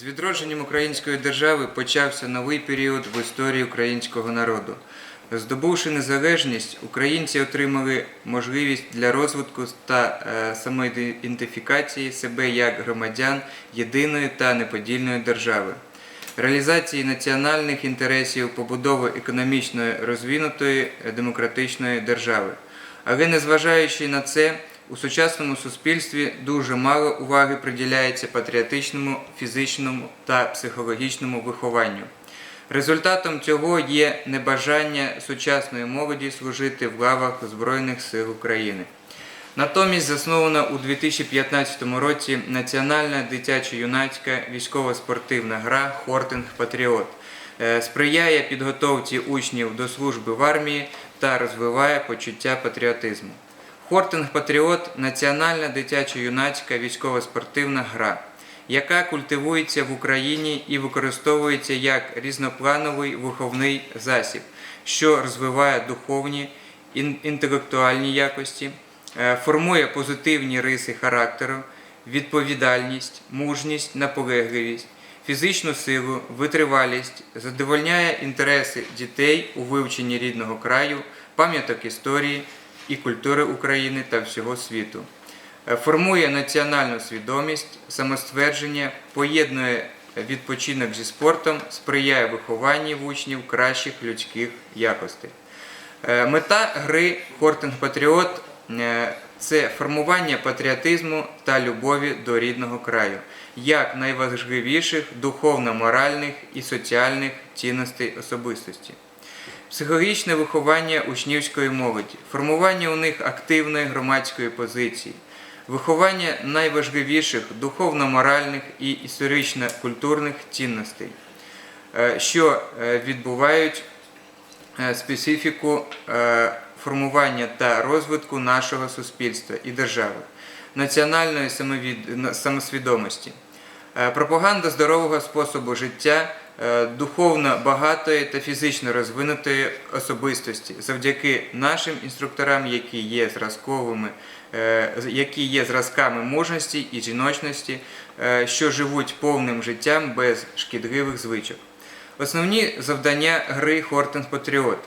З відродженням української держави почався новий період в історії українського народу. Здобувши незалежність, українці отримали можливість для розвитку та е, самоідентифікації себе як громадян єдиної та неподільної держави, реалізації національних інтересів побудови економічної розвинутої демократичної держави. Але незважаючи на це, у сучасному суспільстві дуже мало уваги приділяється патріотичному, фізичному та психологічному вихованню. Результатом цього є небажання сучасної молоді служити в лавах Збройних сил України. Натомість заснована у 2015 році національна дитячо-юнацька військово-спортивна гра Хортинг Патріот е, сприяє підготовці учнів до служби в армії та розвиває почуття патріотизму. Хортинг Патріот національна дитячо-юнацька військово-спортивна гра, яка культивується в Україні і використовується як різноплановий виховний засіб, що розвиває духовні інтелектуальні якості, е, формує позитивні риси характеру, відповідальність, мужність, наполегливість, фізичну силу, витривалість, задовольняє інтереси дітей у вивченні рідного краю, пам'яток історії і культури України та всього світу. Е, Формує національну свідомість, самоствердження, поєднує відпочинок зі спортом, сприяє вихованні в учнів кращих людських якостей. Е, Мета гри Хортинг Патріот е, це формування патріотизму та любові до рідного краю, як найважливіших духовно-моральних і соціальних цінностей особистості. Психологічне виховання учнівської молоді, формування у них активної громадської позиції, виховання найважливіших духовно-моральних і історично-культурних цінностей, е, що е, відбувають е, специфіку формування та розвитку нашого суспільства і держави, національної самосвідомості, пропаганда здорового способу життя, духовно багатої та фізично розвинутої особистості завдяки нашим інструкторам, які є зразковими, е, які є зразками мужності і жіночності, е, що живуть повним життям без шкідливих звичок. Основні завдання гри Хортинг Патріот.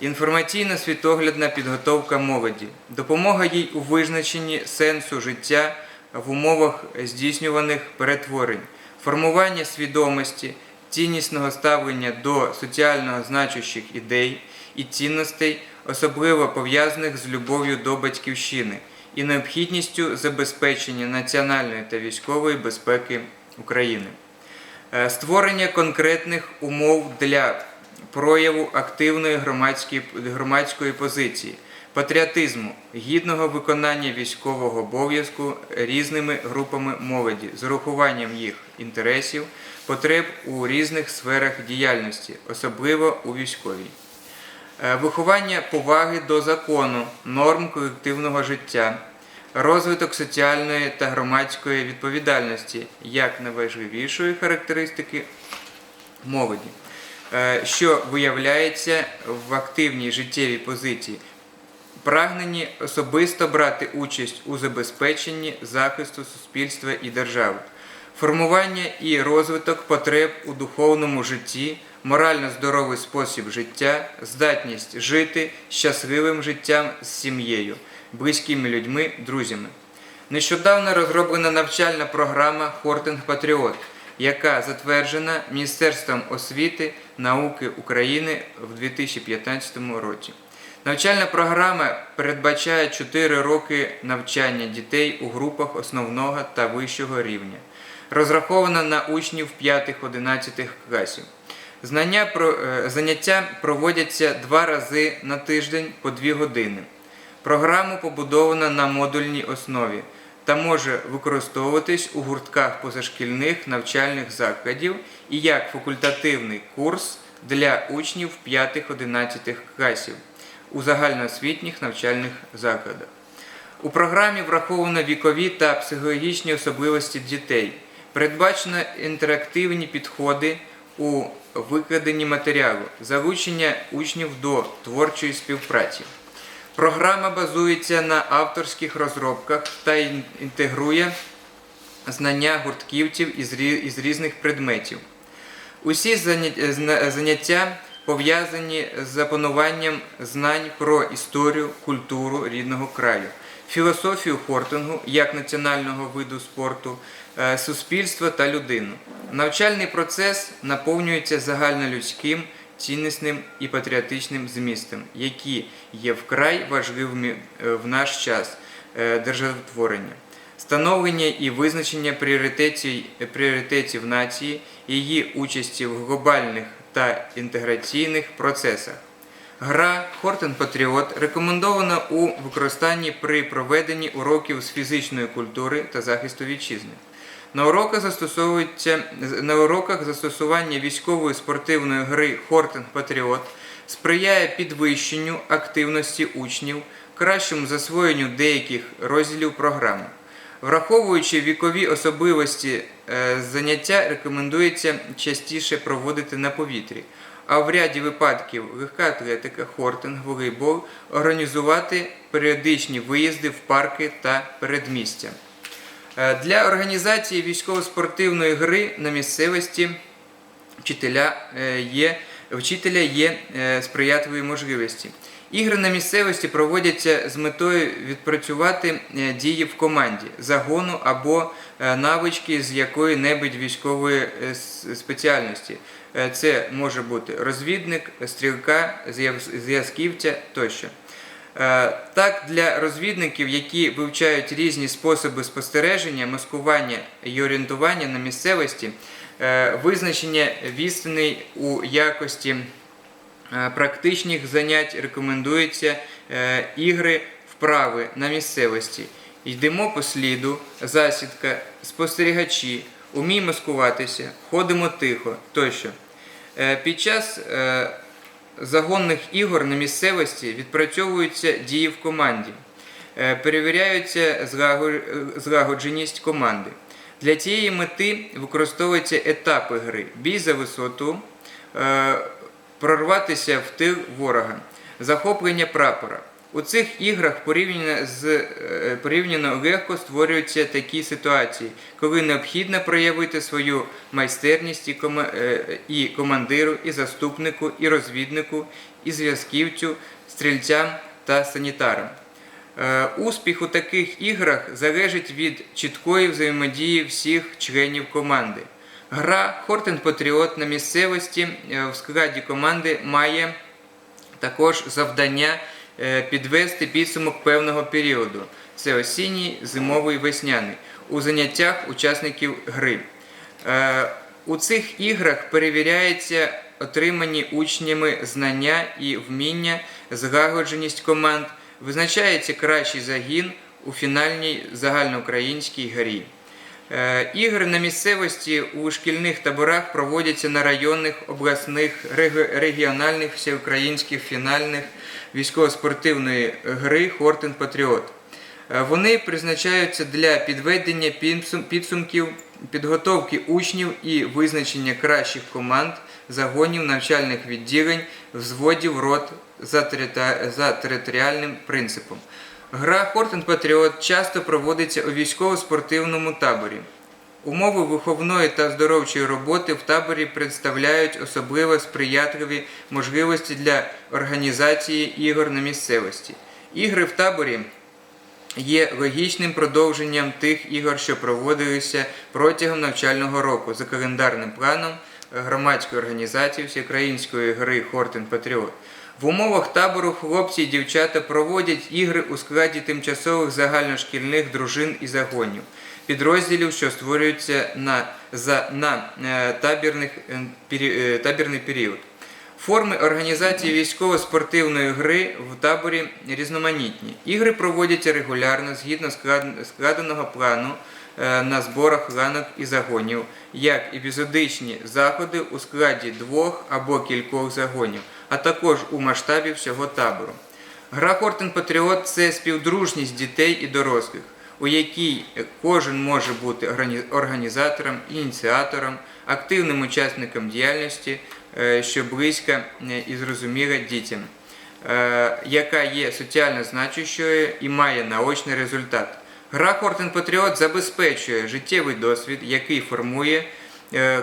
Інформаційна світоглядна підготовка молоді, допомога їй у визначенні сенсу життя в умовах здійснюваних перетворень, формування свідомості, ціннісного ставлення до соціально значущих ідей і цінностей, особливо пов'язаних з любов'ю до батьківщини і необхідністю забезпечення національної та військової безпеки України. Е, Створення конкретних умов для прояву активної громадської, громадської позиції, патріотизму, гідного виконання військового обов'язку різними групами молоді з урахуванням їх інтересів, потреб у різних сферах діяльності, особливо у військовій. Е, Виховання поваги до закону, норм колективного життя, розвиток соціальної та громадської відповідальності як найважливішої характеристики молоді, що виявляється в активній життєвій позиції, прагненні особисто брати участь у забезпеченні захисту суспільства і держави, формування і розвиток потреб у духовному житті, морально здоровий спосіб життя, здатність жити щасливим життям з сім'єю, близькими людьми, друзями. Нещодавно розроблена навчальна програма Хортинг Патріот, яка затверджена Міністерством освіти науки України в 2015 році. Навчальна програма передбачає 4 роки навчання дітей у групах основного та вищого рівня, розрахована на учнів 5-11 класів. Знання про, е, заняття проводяться два рази на тиждень по 2 години. Програма побудована на модульній основі та може використовуватись у гуртках позашкільних навчальних закладів і як факультативний курс для учнів 5-11 класів у загальноосвітніх навчальних закладах. У програмі враховано вікові та психологічні особливості дітей. Передбачено інтерактивні підходи у викладенні матеріалу, залучення учнів до творчої співпраці. Програма базується на авторських розробках та інтегрує знання гуртківців із різних предметів. Усі заняття пов'язані з опануванням знань про історію, культуру рідного краю, філософію хортингу як національного виду спорту, е, суспільство та людину. Навчальний процес наповнюється загальнолюдським, ціннісним і патріотичним змістом, які є вкрай важливими е, в наш час е, державотворення становлення і визначення пріоритетів, пріоритетів нації, її участі в глобальних та інтеграційних процесах. Гра Хортен Патріот рекомендована у використанні при проведенні уроків з фізичної культури та захисту вітчизни. На уроках застосовується на уроках застосування військової спортивної гри Хортен Патріот сприяє підвищенню активності учнів, кращому засвоєнню деяких розділів програми. Враховуючи вікові особливості е, заняття, рекомендується частіше проводити на повітрі, а в ряді випадків легка атлетика, хортинг, волейбол організувати періодичні виїзди в парки та передмістя. Е, Для організації військово-спортивної гри на місцевості вчителя е, є, вчителя є е, сприятливі можливості. Ігри на місцевості проводяться з метою відпрацювати дії в команді, загону або навички з якої-небудь військової спеціальності. Це може бути розвідник, стрілка, зв'язківця тощо. Е, Так, для розвідників, які вивчають різні способи спостереження, маскування і орієнтування на місцевості, е, визначення відстаней у якості е, практичних занять рекомендуються е, ігри вправи на місцевості. Йдемо по сліду, засідка, спостерігачі, умій маскуватися, ходимо тихо тощо. Під час загонних ігор на місцевості відпрацьовуються дії в команді, Е, перевіряються злаго- злагодженість команди. Для цієї мети використовуються етапи гри: бій за висоту, е, прорватися в тил ворога, захоплення прапора. У цих іграх порівняно, з, е, порівняно легко створюються такі ситуації, коли необхідно проявити свою майстерність і, кома- е, і командиру, і заступнику, і розвіднику, і зв'язківцю, стрільцям та санітарам. Е, Успіх у таких іграх залежить від чіткої взаємодії всіх членів команди. Гра Хортен Патріот на місцевості в складі команди має також завдання підвести підсумок певного періоду. Це осінній, зимовий, весняний у заняттях учасників гри. Е, У цих іграх перевіряється отримані учнями знання і вміння, злагодженість команд, визначається кращий загін у фінальній загальноукраїнській грі. Е, Ігри на місцевості у шкільних таборах проводяться на районних, обласних, регіональних, всеукраїнських фінальних військово-спортивної гри Хортен Патріот. Е, Вони призначаються для підведення підсумків, підготовки учнів і визначення кращих команд, загонів навчальних відділень, взводів рот за територіальним принципом. Гра Хортен Патріот часто проводиться у військово-спортивному таборі. Умови виховної та оздоровчої роботи в таборі представляють особливо сприятливі можливості для організації ігор на місцевості. Ігри в таборі є логічним продовженням тих ігор, що проводилися протягом навчального року за календарним планом громадської організації Всеукраїнської гри Хортен Патріот. В умовах табору хлопці і дівчата проводять ігри у складі тимчасових загальношкільних дружин і загонів, підрозділів, що створюються на, за, на е, табірних, е, е, табірний період. Форми організації військово-спортивної гри в таборі різноманітні. Ігри проводяться регулярно згідно складеного плану на зборах ланок і загонів, як епізодичні заходи у складі двох або кількох загонів, а також у масштабі всього табору. Гра Хортен Патріот це співдружність дітей і дорослих, у якій кожен може бути органі- організатором, ініціатором, активним учасником діяльності, е, що близька е, і зрозуміла дітям, е, яка є соціально значущою і має наочний результат. Гра Хортен Патріот забезпечує життєвий досвід, який формує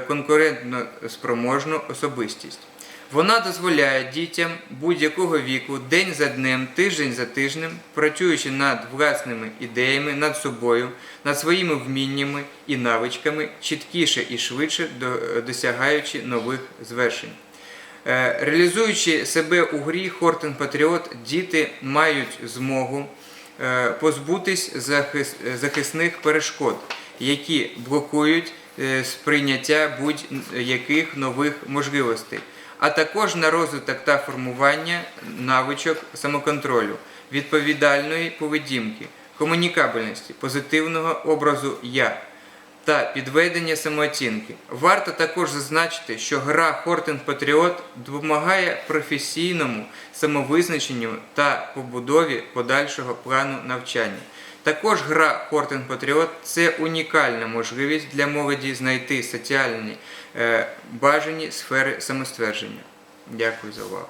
конкурентно спроможну особистість. Вона дозволяє дітям будь-якого віку день за днем, тиждень за тижнем, працюючи над власними ідеями, над собою, над своїми вміннями і навичками, чіткіше і швидше досягаючи нових звершень. Е, Реалізуючи себе у грі Хортен Патріот, діти мають змогу е, позбутись захисних перешкод, які блокують е, сприйняття будь-яких нових можливостей, а також на розвиток та формування навичок самоконтролю, відповідальної поведінки, комунікабельності, позитивного образу я та підведення самооцінки. Варто також зазначити, що гра Хортен Патріот допомагає професійному самовизначенню та побудові подальшого плану навчання. Також гра Хортен Патріот це унікальна можливість для молоді знайти соціальні е, бажані сфери самоствердження. Дякую за увагу.